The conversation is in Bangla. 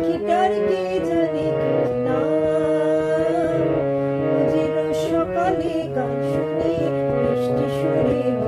পাখিটার সকালে গান শুনে মিষ্টি সুরে